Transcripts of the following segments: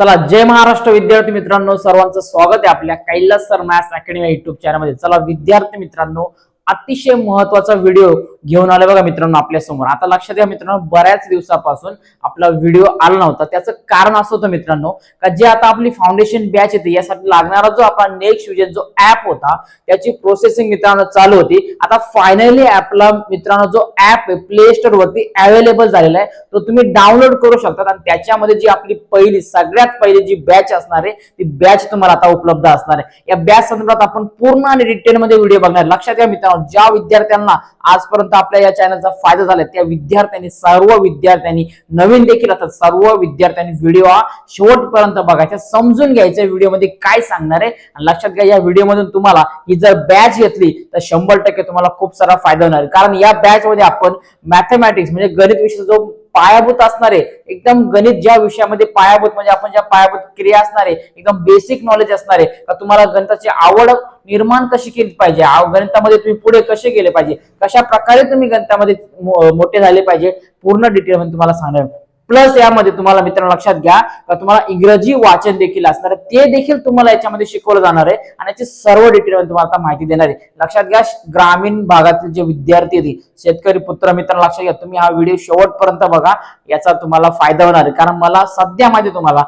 चला जय महाराष्ट्र विद्यार्थी मित्रांनो सर्वांचं स्वागत आहे आपल्या कैलास सर मॅथ्स अकॅडमी या युट्यूब चॅनलमध्ये चला विद्यार्थी मित्रांनो अतिशय महत्त्वाचा व्हिडिओ घेऊन आला बघा मित्रांनो आपल्यासमोर. आता लक्षात घ्या मित्रांनो बऱ्याच दिवसापासून आपला व्हिडिओ आला नव्हता. त्याचं कारण असं होतं मित्रांनो का जे आता आपली फाउंडेशन बॅच येते यासाठी लागणारा जो आपला नेक्स्ट विजन जो ऍप होता त्याची प्रोसेसिंग मित्रांनो चालू होती. आता फायनली ऍपला मित्रांनो जो ऍप प्ले स्टोर वरती अवेलेबल झालेला आहे. तो तुम्ही डाउनलोड करू शकता आणि त्याच्यामध्ये जी आपली पहिली सगळ्यात पहिली जी बॅच असणार आहे ती बॅच तुम्हाला आता उपलब्ध असणार आहे. या बॅच संदर्भात आपण पूर्ण आणि डिटेल मध्ये व्हिडिओ बघणार. लक्षात घ्या मित्रांनो ज्या विद्यार्थ्यांना आजपर्यंत आपल्या या चॅनलचा फायदा झाला त्या विद्यार्थ्यांनी सर्व विद्यार्थ्यांनी नवीन देखील आता सर्व विद्यार्थ्यांनी व्हिडिओ हा शेवटपर्यंत बघायचा. समजून घ्यायचा व्हिडिओमध्ये काय सांगणार आहे. आणि लक्षात घ्या या व्हिडिओमधून तुम्हाला ही जर बॅच घेतली तर शंभर टक्के तुम्हाला खूप सारा फायदा होणार आहे. कारण या बॅच मध्ये आपण मॅथमॅटिक्स म्हणजे गणित विषय जो पायाभूत असणारे एकदम गणित ज्या विषयामध्ये पायाभूत म्हणजे आपण ज्या पायाभूत क्रिया असणारे एकदम बेसिक नॉलेज असणार आहे का तुम्हाला गणिताची आवड निर्माण कशी केली पाहिजे? गणितामध्ये तुम्ही पुढे कसे गेले पाहिजे? कशा प्रकारे तुम्ही गणितामध्ये मो- मोठे झाले पाहिजे? पूर्ण डिटेल तुम्हाला सांगणार प्लस यामध्ये तुम्हाला मित्रांनो लक्षात घ्या तुम्हाला इंग्रजी वाचन देखील असणार आहे. ते देखील तुम्हाला याच्यामध्ये शिकवलं जाणार आहे आणि याची सर्व डिटेल तुम्हाला आता माहिती देणार आहे. लक्षात घ्या ग्रामीण भागातील जे विद्यार्थी आहेत शेतकरी पुत्र मित्रांनो लक्षात घ्या तुम्ही हा व्हिडिओ शेवटपर्यंत बघा. याचा तुम्हाला फायदा होणार आहे. कारण मला सध्या माहिती तुम्हाला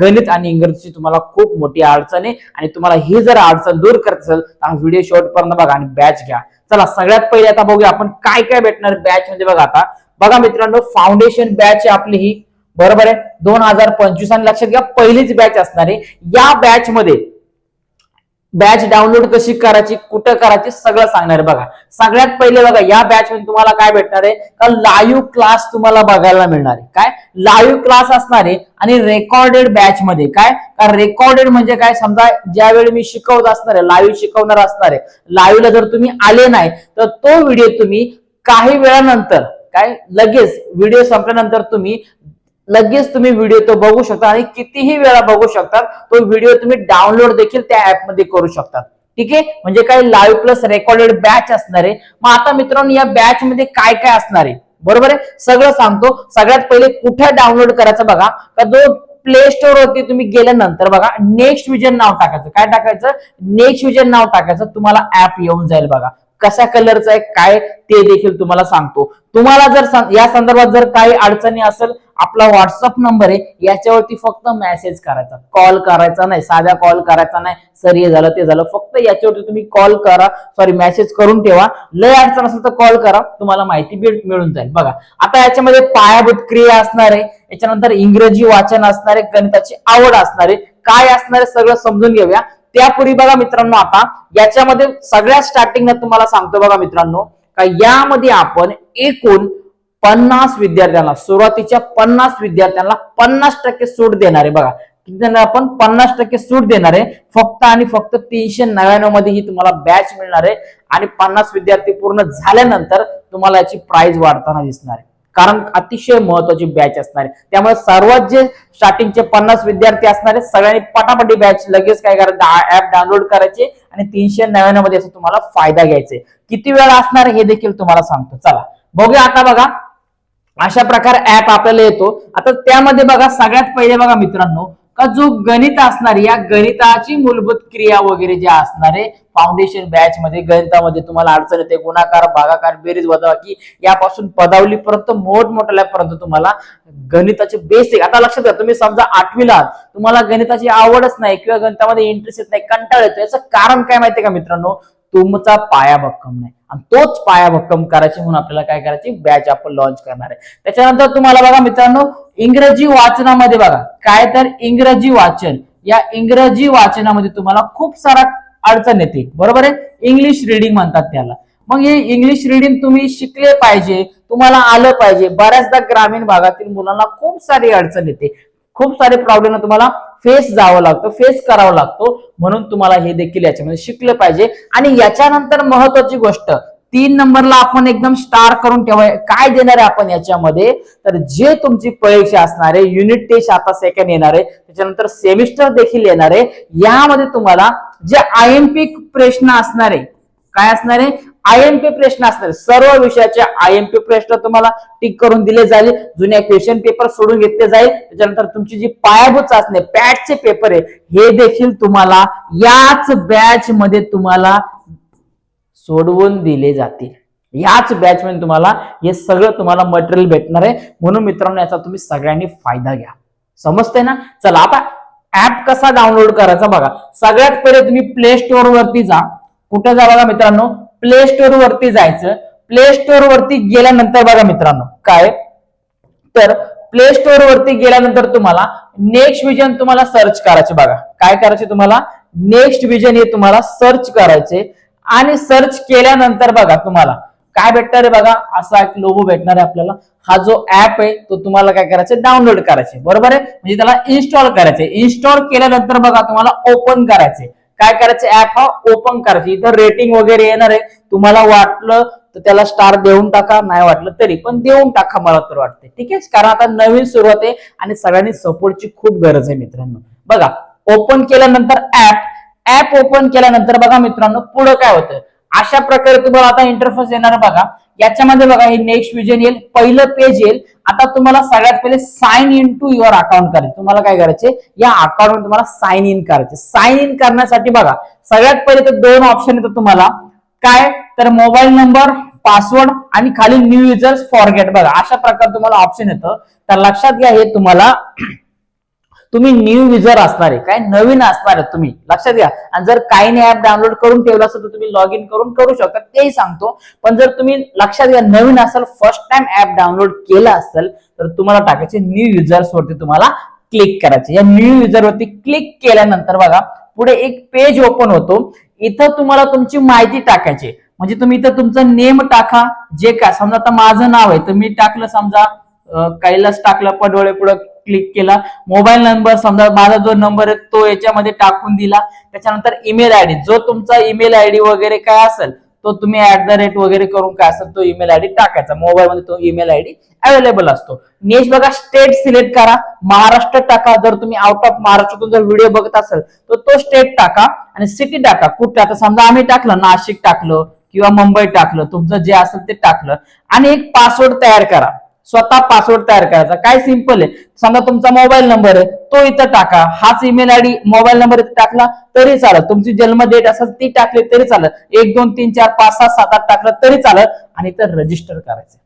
गणित आणि इंग्रजीची तुम्हाला खूप मोठी अडचण आहे आणि तुम्हाला ही जर अडचण दूर करत असेल तर हा व्हिडिओ शेवटपर्यंत बघा आणि बॅच घ्या. चला सगळ्यात पहिले आता बघूया आपण काय काय भेटणार बॅच म्हणजे बघा आता. बघा मित्रांनो फाउंडेशन बॅच आपली ही. बरोबर आहे? दोन हजार पंचवीस आणि लक्षात घ्या पहिलीच बॅच असणार. आहे या बॅच मध्ये बॅच डाउनलोड कशी करायची कुठं करायची सगळं सांगणार आहे बघा. सगळ्यात पहिले बघा या बॅच मध्ये तुम्हाला काय भेटणार आहे? का लाईव्ह क्लास तुम्हाला बघायला मिळणार आहे. काय? लाईव्ह क्लास असणार आहे आणि रेकॉर्डेड बॅच मध्ये. काय? का रेकॉर्डेड म्हणजे काय? समजा ज्यावेळी मी शिकवत असणार आहे लाईव्ह शिकवणार असणार आहे. लाईव्हला जर तुम्ही आले नाही तर तो व्हिडिओ तुम्ही काही वेळानंतर काय? लगेच व्हिडिओ संपल्यानंतर तुम्ही लगेच तुम्ही व्हिडिओ तो बघू शकता आणि कितीही वेळा बघू शकता तो व्हिडिओ तुम्ही डाउनलोड देखील त्या ऍपमध्ये करू शकता. ठीक आहे? म्हणजे काय? लाईव्ह प्लस रेकॉर्डेड बॅच असणार आहे. मग आता मित्रांनो या बॅच मध्ये काय काय असणार आहे? बरोबर आहे? सगळं सांगतो. सगळ्यात पहिले कुठे डाउनलोड करायचं बघा. का जो प्ले स्टोर वरती तुम्ही गेल्यानंतर बघा नेक्स्ट विजन नाव टाकायचं. काय टाकायचं? नेक्स्ट विजन नाव टाकायचं. तुम्हाला ऍप येऊन जाईल बघा. कशा कलरचा आहे काय ते देखील तुम्हाला सांगतो. तुम्हाला जर या संदर्भात जर काही अडचणी असेल आपला व्हॉट्सअप नंबर आहे याच्यावरती फक्त मेसेज करायचा. कॉल करायचा नाही साधा कॉल करायचा नाही. सर हे झालं ते झालं. फक्त याच्यावरती तुम्ही कॉल करा. सॉरी मेसेज करून ठेवा. लय अडचण असेल तर कॉल करा. तुम्हाला माहिती भेट मिळून जाईल. बघा आता याच्यामध्ये पायाभूत क्रिया असणार आहे. याच्यानंतर इंग्रजी वाचन असणार आहे. गणिताची आवड असणार आहे. काय असणार आहे सगळं समजून घेऊया. त्यापूर्वी बघा मित्रांनो आता याच्यामध्ये सगळ्या स्टार्टिंगला तुम्हाला सांगतो बघा मित्रांनो का यामध्ये आपण एकूण पन्नास विद्यार्थ्यांना सुरुवातीच्या पन्नास विद्यार्थ्यांना पन्नास टक्के सूट देणार आहे बघा. किती देणार आपण पन्नास टक्के सूट देणार आहे फक्त आणि फक्त तीनशे नव्याण्णवमध्ये ही तुम्हाला बॅच मिळणार आहे आणि पन्नास विद्यार्थी पूर्ण झाल्यानंतर तुम्हाला याची प्राइस वाढताना दिसणार आहे. कारण अतिशय महत्वाची बॅच असणार आहे. त्यामुळे सर्वात जे स्टार्टिंगचे पन्नास विद्यार्थी असणारे सगळ्यांनी पटापटी बॅच लगेच काय करायचं? ऍप डाउनलोड करायचे आणि तीनशे नव्याण्णवमध्ये याचा तुम्हाला फायदा घ्यायचा आहे. किती वेळ असणार हे देखील तुम्हाला सांगतो. चला बघूया आता बघा. अशा प्रकारे ऍप आपल्याला येतो. आता त्यामध्ये बघा सगळ्यात पहिले बघा मित्रांनो का जो गणित असणार या गणिताची मूलभूत क्रिया वगैरे ज्या असणार आहे फाउंडेशन बॅच मध्ये गणितामध्ये तुम्हाला अडचण येते गुणाकार भागाकार बेरीज वजाबाकी यापासून पदावली पर्यंत मोठमोठ्यापर्यंत तुम्हाला गणिताचे बेसिक आता लक्षात घ्या तुम्ही समजा आठवीला आहात, तुम्हाला गणिताची आवडच नाही किंवा गणितामध्ये इंटरेस्ट येत नाही कंटाळ येतो. याचं कारण काय माहितीये का मित्रांनो? तुमचा पाया भक्कम नाही. आणि तोच पाया भक्कम करायची म्हणून आपल्याला काय करायची? बॅच आपण लॉन्च करणार आहे. त्याच्यानंतर तुम्हाला बघा मित्रांनो इंग्रजी वाचनामध्ये बघा. काय तर इंग्रजी वाचन. या इंग्रजी वाचनामध्ये तुम्हाला खूप सारा अडचण येते. बरोबर आहे? इंग्लिश रिडिंग म्हणतात त्याला. मग हे इंग्लिश रिडिंग तुम्ही शिकले पाहिजे तुम्हाला आलं पाहिजे. बऱ्याचदा ग्रामीण भागातील मुलांना खूप सारी अडचण येते. खूप सारे प्रॉब्लेम तुम्हाला फेस जावं लागतं फेस करावं लागतो. म्हणून तुम्हाला हे देखील याच्यामध्ये शिकलं पाहिजे. आणि याच्यानंतर महत्वाची गोष्ट तीन नंबरला आपण एकदम स्टार करून ठेवाय काय देणार आहे आपण याच्यामध्ये? तर जे तुमची परीक्षा असणार आहे युनिट टेस्ट आता सेकंड येणार आहे. त्याच्यानंतर सेमिस्टर देखील येणार आहे. यामध्ये तुम्हाला जे आय एम पी प्रश्न असणार आहे काय असणार आहे? आय एम पी प्रश्न असणार सर्व विषयाचे आय एम पी प्रश्न तुम्हाला टिक करून दिले जाईल. जुन्या क्वेश्चन पेपर सोडून घेतले जाईल. त्याच्यानंतर तुमची जी पायाभूत चाचणी पॅटचे पेपर आहे हे देखील तुम्हाला याच बॅच मध्ये तुम्हाला सोडवून दिले जातील. याच बॅच मध्ये तुम्हाला हे सगळं तुम्हाला मटेरियल भेटणार आहे. म्हणून मित्रांनो याचा तुम्ही सगळ्यांनी फायदा घ्या. समजतंय ना? चला आता ऍप कसा डाउनलोड करायचा बघा. सगळ्यात पहिले तुम्ही प्ले स्टोअर वरती जा. कुठे जा बघा मित्रांनो? प्ले स्टोर वरती जायचं. प्ले स्टोर वरती गेल्यानंतर बघा मित्रांनो काय? तर प्ले स्टोर वरती गेल्यानंतर तुम्हाला नेक्स्ट विजन तुम्हाला सर्च करायचे बघा. काय करायचे तुम्हाला? नेक्स्ट विजन हे तुम्हाला सर्च करायचे. आणि सर्च केल्यानंतर बघा तुम्हाला काय भेटणार आहे बघा? असा एक लोगो भेटणार आहे आपल्याला. हा जो ऍप आहे तो तुम्हाला काय करायचं? डाउनलोड करायचे. बरोबर आहे? म्हणजे त्याला इन्स्टॉल करायचे. इन्स्टॉल केल्यानंतर बघा तुम्हाला ओपन करायचे. काय करायचं? ऍप हा ओपन करायचं. इथं रेटिंग वगैरे येणार आहे. तुम्हाला वाटलं तर त्याला स्टार देऊन टाका नाही वाटलं तरी पण देऊन टाका मला तर वाटते ठीक आहे? कारण आता नवीन सुरुवात आहे आणि सगळ्यांनी सपोर्टची खूप गरज आहे मित्रांनो. बघा ओपन केल्यानंतर ऍप ऍप ओपन केल्यानंतर बघा मित्रांनो पुढं काय होतं? अशा प्रकारे तुम्हाला आता इंटरफेस येणार बघा. याच्यामध्ये बघा हे नेक्स्ट विजन येईल. पहिलं पेज येईल. आता तुम्हाला सगळ्यात पहिले sign in to your account करायचे. तुम्हाला काय करायचे? या अकाउंट तुम्हाला साइन इन करायचे. साइन इन करण्यासाठी बघा सगळ्यात पहिले तर दोन ऑप्शन येतात तुम्हाला. काय? तर मोबाईल नंबर पासवर्ड आणि खाली न्यू युजर्स फॉरगेट बघा अशा प्रकारे तुम्हाला ऑप्शन येतं. तर लक्षात घ्या हे तुम्हाला तुम्ही न्यू युजर असणार आहे. काय नवीन असणार आहे तुम्ही? लक्षात घ्या. आणि जर काही नाही ऍप डाउनलोड करून ठेवलं असेल तर तुम्ही लॉग इन करून करू शकता तेही सांगतो. पण जर तुम्ही लक्षात घ्या नवीन असाल फर्स्ट टाइम ऍप डाउनलोड केलं असेल तर तुम्हाला टाकायचे न्यू युजर्स वरती तुम्हाला क्लिक करायचे. या न्यू युजर वरती क्लिक केल्यानंतर बघा पुढे एक पेज ओपन होतो. इथं तुम्हाला तुमची माहिती टाकायची. म्हणजे तुम्ही इथं तुमचं नेम टाका. जे काय समजा आता माझं नाव आहे तर मी टाकलं समजा कैलास टाकलं पडवळे पुढे क्लिक केला. मोबाईल नंबर समजा माझा जो नंबर आहे तो याच्यामध्ये टाकून दिला. त्याच्यानंतर ईमेल आयडी जो तुमचा ईमेल आयडी वगैरे काय असेल तो तुम्ही ऍट द रेट वगैरे करून काय असेल तो ईमेल आयडी टाकायचा. मोबाईलमध्ये तो ईमेल आयडी अवेलेबल असतो. नेक्स्ट बघा स्टेट सिलेक्ट करा. महाराष्ट्र टाका. जर तुम्ही आउट ऑफ महाराष्ट्रातून जर व्हिडिओ बघत असेल तर तो स्टेट टाका आणि सिटी टाका. कुठे? आता समजा आम्ही टाकलं नाशिक टाकलं किंवा मुंबई टाकलं तुमचं जे असेल ते टाकलं. आणि एक पासवर्ड तयार करा. स्वतः पासवर्ड तयार करायचा. काय सिंपल आहे. समजा तुमचा मोबाईल नंबर आहे तो इथं टाका. हाच ईमेल आयडी मोबाईल नंबर इथं टाकला तरी चालत तुमची जन्म डेट असेल ती टाकली तरी चालत एक दोन तीन चार पाच सात सात आठ टाकलं तरी चालत आणि इथं रजिस्टर करायचं.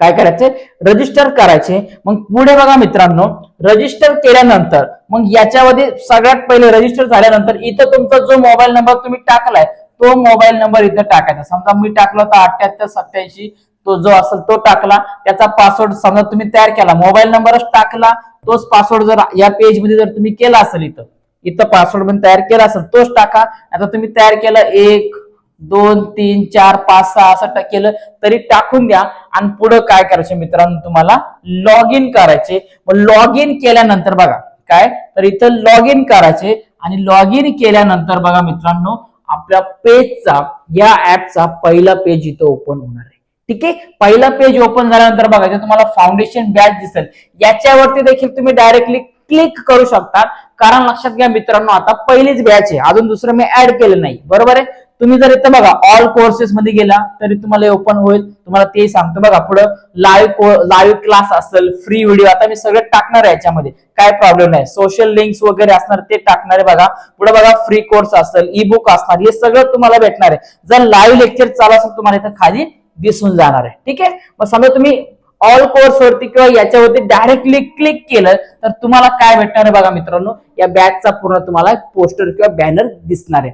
काय करायचे? रजिस्टर करायचे. मग पुढे बघा मित्रांनो रजिस्टर केल्यानंतर मग याच्यामध्ये सगळ्यात पहिले रजिस्टर झाल्यानंतर इथं तुमचा जो मोबाईल नंबर तुम्ही टाकलाय तो मोबाईल नंबर इथं टाकायचा. समजा मी टाकला होता अठ्याहत्तर सत्याऐंशी तो जो असेल तो टाकला. त्याचा पासवर्ड समजा तुम्ही तयार केला मोबाईल नंबरच टाकला तोच पासवर्ड जर या पेजमध्ये जर तुम्ही केला असेल इथं इथं पासवर्ड पण तयार केला असेल तोच टाका. आता तुम्ही तयार केला एक दोन तीन चार पाच सहा असं केलं तरी टाकून द्या. आणि पुढं काय करायचे मित्रांनो तुम्हाला? लॉग इन करायचे. मग लॉग इन केल्यानंतर बघा काय? तर इथं लॉग इन करायचे. आणि लॉग इन केल्यानंतर बघा मित्रांनो आपल्या पेजचा या ऍपचा पहिला पेज इथं ओपन होणार आहे. ठीक आहे? पहिला पेज ओपन झाल्यानंतर बघा जे तुम्हाला फाउंडेशन बॅच दिसेल. याच्यावरती देखील तुम्ही डायरेक्टली क्लिक करू शकता. कारण लक्षात घ्या मित्रांनो आता पहिलीच बॅच आहे. अजून दुसरं मी ऍड केलं नाही. बरोबर आहे? तुम्ही जर इथं बघा ऑल कोर्सेस मध्ये गेला तरी तुम्हाला ओपन होईल. तुम्हाला ते सांगतो बघा पुढं लाईव्ह लाईव्ह क्लास असेल फ्री व्हिडिओ आता मी सगळं टाकणार आहे याच्यामध्ये. काय प्रॉब्लेम नाही. सोशल लिंक्स वगैरे असणार ते टाकणार आहे बघा. पुढे बघा फ्री कोर्स असेल ई बुक असणार हे सगळं तुम्हाला भेटणार आहे. जर लाईव्ह लेक्चर चालू असेल तुम्हाला इथं खाली दिसून जाणार आहे. ठीक आहे? मग समजा तुम्ही ऑल कोर्स वरती किंवा याच्यावरती डायरेक्टली क्लिक केलं तर तुम्हाला काय भेटणार आहे बघा मित्रांनो? या बॅचचा पूर्ण तुम्हाला पोस्टर किंवा बॅनर दिसणार आहे.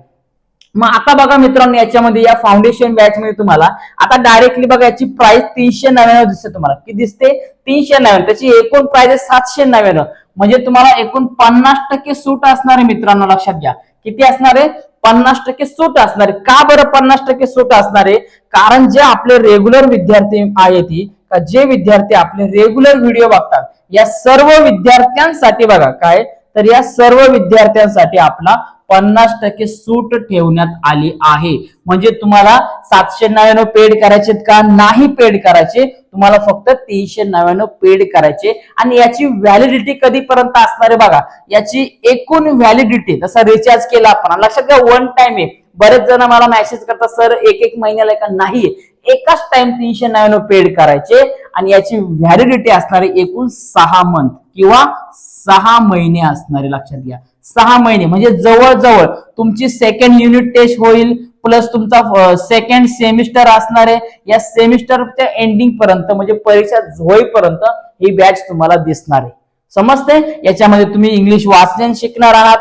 मग आता बघा मित्रांनो याच्यामध्ये या फाउंडेशन बॅच मध्ये तुम्हाला आता डायरेक्टली बघा याची प्राइस तीनशे नव्याण्णव दिसते तुम्हाला. किती दिसते? तीनशे नव्याण्णव. त्याची एकूण प्राइस आहे सातशे नव्याण्णव. म्हणजे तुम्हाला एकूण पन्नास टक्के सूट असणार आहे मित्रांनो लक्षात घ्या. किती असणार आहे? पन्नास टक्के सूट असणार आहे. का बरं पन्नास टक्के सूट असणार आहे? कारण जे आपले रेग्युलर विद्यार्थी आहेत का जे विद्यार्थी आपले रेग्युलर व्हिडिओ बघतात या सर्व विद्यार्थ्यांसाठी बघा काय? तर या सर्व विद्यार्थ्यांसाठी आपला पन्नास टक्के सूट ठेवण्यात आली आहे. म्हणजे तुम्हाला सातशे नव्याण्णव पेड करायचे का? नाही पेड करायचे. तुम्हाला फक्त तीनशे नव्याण्णव पेड करायचे. आणि याची व्हॅलिडिटी कधीपर्यंत असणार आहे बघा. याची एकूण व्हॅलिडिटी तसा रिचार्ज केला आपण. लक्षात घ्या वन टाइम आहे. बरेच जण मला मेसेज करतात सर एक एक महिन्याला का? नाही एकाच टाइम तीनशे नव्याण्णव पेड करायचे. आणि याची व्हॅलिडिटी असणारी एकूण सहा मंथ किंवा सहा महिने असणारे लक्षात घ्या. सहा महिने म्हणजे जवळजवळ तुमची सेकंड युनिट टेस्ट होईल प्लस तुमचा सेकंड सेमिस्टर असणार आहे. या सेमिस्टरच्या एंडिंग पर्यंत म्हणजे परीक्षा होईपर्यंत ही बॅच तुम्हाला दिसणार आहे. समजते याच्यामध्ये तुम्ही इंग्लिश वाचन शिकणार आहात.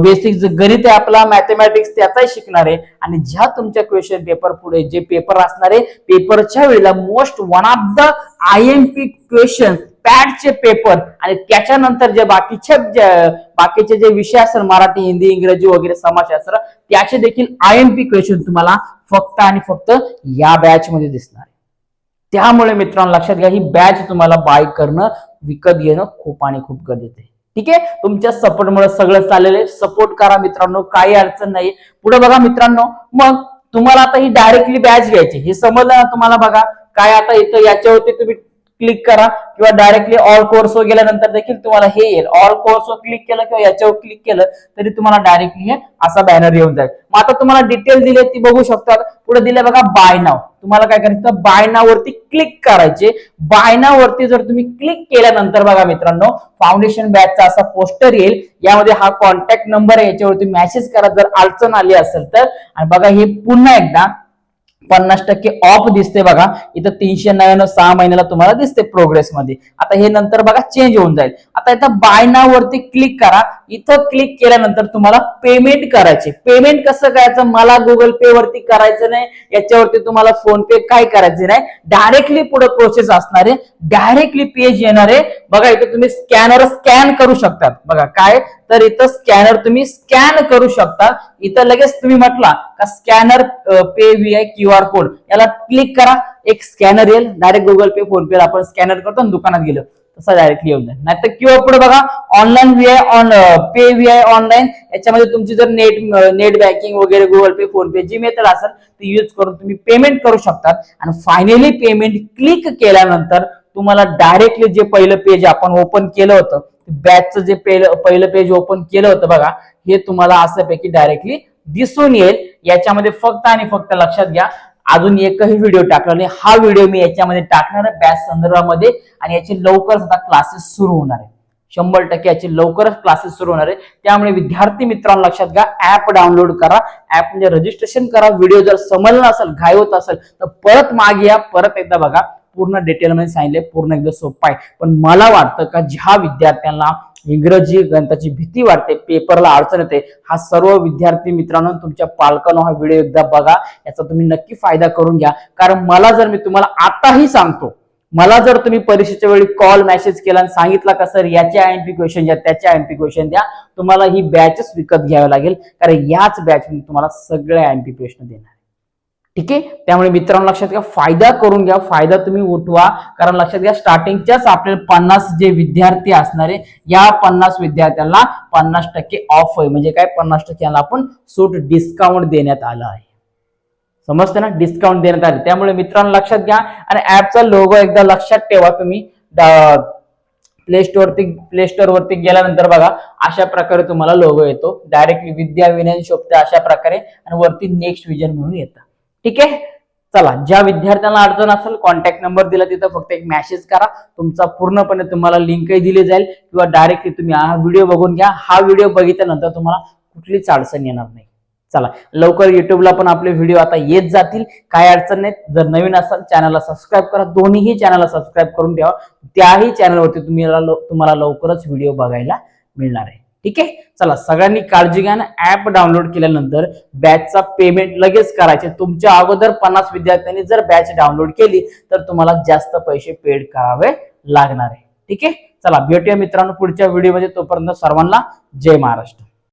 बेसिक जे गणित आहे आपला मॅथमॅटिक्स त्याचाही शिकणार आहे. आणि ज्या तुमच्या क्वेश्चन पेपर पुढे जे पेपर असणार आहे पेपरच्या वेळेला most one of the I M P question पॅडचे paper आणि त्याच्यानंतर जे बाकीचे बाकीचे जे विषय असतात मराठी हिंदी इंग्रजी वगैरे समाजशास्त्र त्याचे देखील आय एम पी क्वेश्चन तुम्हाला फक्त आणि फक्त या बॅच मध्ये दिसणार त्यामुळे मित्रांनो लक्षात घ्या ही बॅच तुम्हाला बाय करणं विकत घेणं खूप आणि खूप गरजेचं आहे. ठीक आहे? तुमच्या सपोर्टमुळे सगळं चाललेलं आहे. सपोर्ट करा मित्रांनो काही अडचण नाही. पुढे बघा मित्रांनो मग तुम्हाला आता ही डायरेक्टली बॅच घ्यायची हे समजलं ना तुम्हाला बघा? काय आता इथं याच्यावरती तुम्ही क्लिक करा किंवा डायरेक्टली ऑल कोर्स वर गेल्यानंतर देखील तुम्हाला हे येईल. ऑल कोर्स वर क्लिक केलं किंवा याच्यावर क्लिक केलं तरी तुम्हाला डायरेक्टली हे असा बॅनर येऊन जाईल. मग आता तुम्हाला डिटेल दिले ती बघू शकतात. पुढे दिले बघा बाय नाव तुम्हाला काय करायचं बाय नाववरती क्लिक करायचे. बाय नाववरती जर तुम्ही क्लिक केल्यानंतर बघा मित्रांनो फाउंडेशन बॅचचा असा पोस्टर येईल. यामध्ये हा कॉन्टॅक्ट नंबर आहे याच्यावरती मेसेज करा जर अडचण आली असेल तर. आणि बघा हे पुन्हा एकदा पन्नास टक्के ऑफ दिसते बघा. इथं तीनशे नव्याण्णव सहा महिन्याला तुम्हाला दिसते प्रोग्रेस मध्ये. आता हे नंतर बघा चेंज होऊन जाईल. आता इथं बाय नाव वरती क्लिक करा. इथं क्लिक केल्यानंतर तुम्हाला पेमेंट करायचे. पेमेंट कसं करायचं? मला गुगल पे वरती करायचं नाही. याच्यावरती तुम्हाला फोन पे काय करायचं नाही. डायरेक्टली पुढे प्रोसेस असणार आहे डायरेक्टली पेज येणार. आहे बघा इथं तुम्ही स्कॅनर स्कॅन करू शकतात. बघा काय? तर इथं स्कॅनर तुम्ही स्कॅन करू शकता. इथं लगेच तुम्ही म्हटला का scanner pay V I Q R code याला क्लिक करा. एक स्कॅनर येईल. Direct Google Pay PhonePe आपण स्कॅनर करतो आणि दुकानात गेलो. तसा डायरेक्टली येऊन जाईल. नाहीतर किंवा पुढे बघा online V I on pay V I online याच्यामध्ये तुमची जर नेट नेट बँकिंग वगैरे गुगल पे फोन पे जी मेथड असेल ती यूज करून तुम्ही पेमेंट करू शकतात. आणि फायनली पेमेंट क्लिक केल्यानंतर तुम्हाला डायरेक्टली जे पहिलं पेज आपण ओपन केलं होतं बॅचचं जे पहिलं पहिलं पेज ओपन केलं होतं बघा हे तुम्हाला असल्यापैकी डायरेक्टली दिसून येईल. याच्यामध्ये फक्त आणि फक्त लक्षात घ्या अजून एकही व्हिडिओ टाकला नाही. हा व्हिडिओ मी याच्यामध्ये टाकणार आहे. बॅच संदर्भामध्ये आणि याचे लवकरच आता क्लासेस सुरू होणार आहे. शंभर टक्के याचे लवकरच क्लासेस सुरू होणार आहे. त्यामुळे विद्यार्थी मित्रांनो लक्षात घ्या ऍप डाउनलोड करा. ऍप म्हणजे रजिस्ट्रेशन करा. व्हिडिओ जर समजला असेल घाय होत असेल तर परत मागे या. परत एकदा बघा. पूर्ण डिटेल मध्ये सांगितले पूर्ण एकदा सोपं आहे. पण मला वाटतं का ज्या विद्यार्थ्यांना इंग्रजी ग्रंथाची भीती वाटते. पेपरला अडचण येते. हा सर्व विद्यार्थी मित्रांनो तुमच्या पालकांनो हा व्हिडिओ एकदा बघा. याचा तुम्ही नक्की फायदा करून घ्या. कारण मला जर मी तुम्हाला आताही सांगतो मला जर तुम्ही परीक्षेच्या वेळी कॉल मेसेज केला आणि सांगितला का सर याचे आय एम पी क्वेश्चन द्या त्याचे आय एम पी क्वेश्चन द्या तुम्हाला ही बॅचच विकत घ्यावी लागेल. कारण याच बॅच तुम्हाला सगळे आय एम पी प्रश्न देणार ठीक आहे? त्यामुळे मित्रांनो लक्षात घ्या फायदा करून घ्या फायदा तुम्ही उठवा. कारण लक्षात घ्या स्टार्टिंगच्याच आपल्याला पन्नास जे विद्यार्थी असणारे या पन्नास विद्यार्थ्यांना पन्नास टक्के ऑफ आहे. म्हणजे काय? पन्नास टक्क्यांना आपण सूट डिस्काउंट देण्यात आलं आहे. समजते ना? डिस्काउंट देण्यात आले त्यामुळे मित्रांनो लक्षात घ्या. आणि ऍपचा लोगो एकदा लक्षात ठेवा तुम्ही. प्ले स्टोअरती प्ले स्टोअरवरती गेल्यानंतर बघा अशा प्रकारे तुम्हाला लोगो येतो. डायरेक्टली विद्या विनय शोभते अशा प्रकारे. आणि वरती नेक्स्ट विजन म्हणून येतं. ठीक आहे? चला ज्या विद्यार्थ्यांना अडचण असेल कॉन्टॅक्ट नंबर दिला तिथं फक्त एक मेसेज करा. तुमचा पूर्णपणे तुम्हाला लिंकही दिली जाईल किंवा डायरेक्टली तुम्ही हा व्हिडिओ बघून घ्या. हा व्हिडिओ बघितल्यानंतर तुम्हाला कुठलीच अडचण येणार नाही. चला लवकर युट्यूबला पण आपले व्हिडिओ आता येत जातील. काय अडचण नाही जर नवीन असाल चॅनलला सबस्क्राईब करा. दोन्हीही चॅनलला सबस्क्राईब करून ठेवा. त्याही चॅनलवरती तुम्ही तुम्हाला लवकरच व्हिडिओ बघायला मिळणार आहे. ठीक आहे? चला सगळ्यांनी काळजी घ्या ऍप डाउनलोड केल्यानंतर बॅचचा पेमेंट लगेच करायचे. तुमच्या अगोदर पन्नास विद्यार्थ्यांनी जर बॅच डाउनलोड केली तर तुम्हाला जास्त पैसे पेड करावे लागणार आहे. ठीक आहे? चला भेटूया मित्रांनो पुढच्या व्हिडिओमध्ये तोपर्यंत सर्वांना जय महाराष्ट्र.